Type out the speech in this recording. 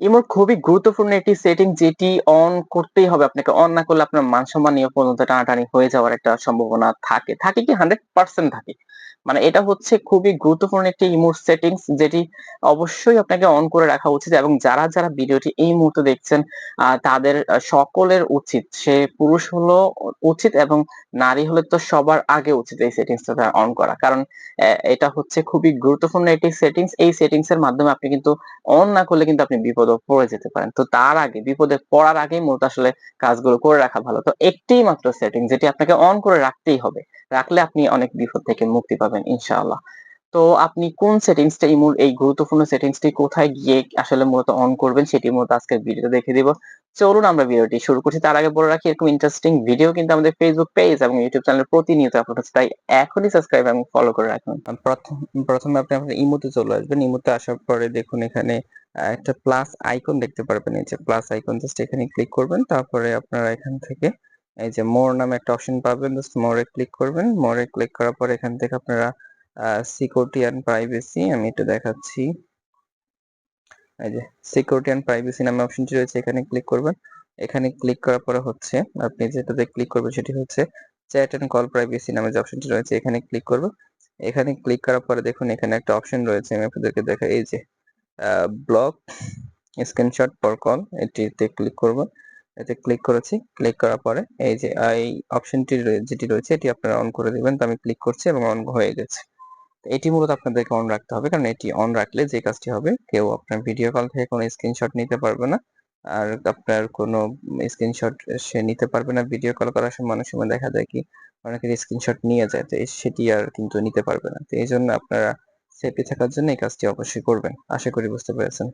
ইমোর খুবই গুরুত্বপূর্ণ একটি সেটিং যেটি অন করতেই হবে আপনাকে। অন না করলে আপনার মান-সম্মান নিয়ে পর্যন্ত টানাটানি হয়ে যাওয়ার একটা সম্ভাবনা থাকে। থাকে কি 100% থাকে। মানে এটা হচ্ছে খুবই গুরুত্বপূর্ণ একটি ইমোর সেটিংস যেটি অবশ্যই আপনাকে অন করে রাখা উচিত এবং যারা, যারা ভিডিওটি এই মুহূর্তে দেখছেন তাদের সকলের উচিত সে পুরুষ হলেও উচিত এবং নারী হলে তো সবার আগে উচিত এই সেটিংসটা অন করা। কারণ এটা হচ্ছে খুবই গুরুত্বপূর্ণ একটি সেটিংস। এই সেটিংস এর মাধ্যমে আপনি কিন্তু অন না করলে কিন্তু আপনি বিপদে পড়ে যেতে পারেন। তো তার আগে বিপদে পড়ার আগেই মূলত আসলে কাজগুলো করে রাখা ভালো। তো একটিই মাত্র সেটিং যেটি আপনাকে অন করে রাখতেই হবে। রাখলে আপনি অনেক বিপদ থেকে মুক্তি পাবেন ইনশাআল্লাহ। তো আপনি কোন সেটিংসটা ইমোর এই গুরুত্বপূর্ণ সেটিংসটি কোথায় গিয়ে আসলে মূলত অন করবেন সেটি মূলত আজকের ভিডিওতে দেখিয়ে দিব। চলুন আমরা ভিডিওটি শুরু করছি। তার আগে বলে রাখি, এরকম ইন্টারেস্টিং ভিডিও কিন্তু আমাদের Facebook পেজ এবং YouTube চ্যানেলে প্রতিনিয়ত আপলোড হচ্ছে। তাই এখনই সাবস্ক্রাইব এবং ফলো করে রাখুন। প্রথম, প্রথমে আপনি আপনার ইমোতে চলে আসবেন। ইমোতে আসার পরে দেখুন এখানে একটা প্লাস আইকন দেখতে পারবেন। এই যে প্লাস আইকন জাস্ট এখানে ক্লিক করবেন। তারপরে আপনারা এখান থেকে এই যে মোর নামে একটা অপশন পাবেন। মোরে ক্লিক করবেন। মোরে ক্লিক করার পরে এখান থেকে আপনারা সিকিউরিটি অ্যান্ড প্রাইভেসি আমি একটু দেখাচ্ছি। এই যে সিকিউরিটি অ্যান্ড প্রাইভেসি নামে অপশনটি রয়েছে, এখানে ক্লিক করবেন। এখানে ক্লিক করার পরে হচ্ছে, আপনি যেটাতে ক্লিক করবেন সেটি হচ্ছে চ্যাট অ্যান্ড কল প্রাইভেসি নামে যে অপশনটি রয়েছে, এখানে ক্লিক করবেন। এখানে ক্লিক করার পরে দেখুন, এখানে একটা অপশন রয়েছে, আমি আপনাদেরকে দেখাই এই যে ব্লক স্ক্রিনশট ফর কল এটিতে ক্লিক করব। এতে ক্লিক করেছি। ক্লিক করার পরে এই যে, এই অপশনটি যেটি রয়েছে, এটি আপনারা অন করে দিবেন। তো আমি ক্লিক করছি এবং অন হয়ে গেছে। এটি মূলত আপনাদেরকে অন রাখতে হবে কারণ এটি অন রাখলে যে কাজটি হবে, কেউ আপনার ভিডিও কল থেকে কোনো স্ক্রিনশট নিতে পারবে না। আর আপনার কোনো স্ক্রিনশট সে নিতে পারবে না। ভিডিও কল করার সময়, অনেক সময় দেখা যায় কি, অনেকের স্ক্রিনশট নিয়ে যায়। তো সেটি আর কিন্তু নিতে পারবে না। তো এই জন্য আপনারা সেফটি থাকার জন্য এই কাজটি অবশ্যই করবেন। আশা করি বুঝতে পেরেছেন।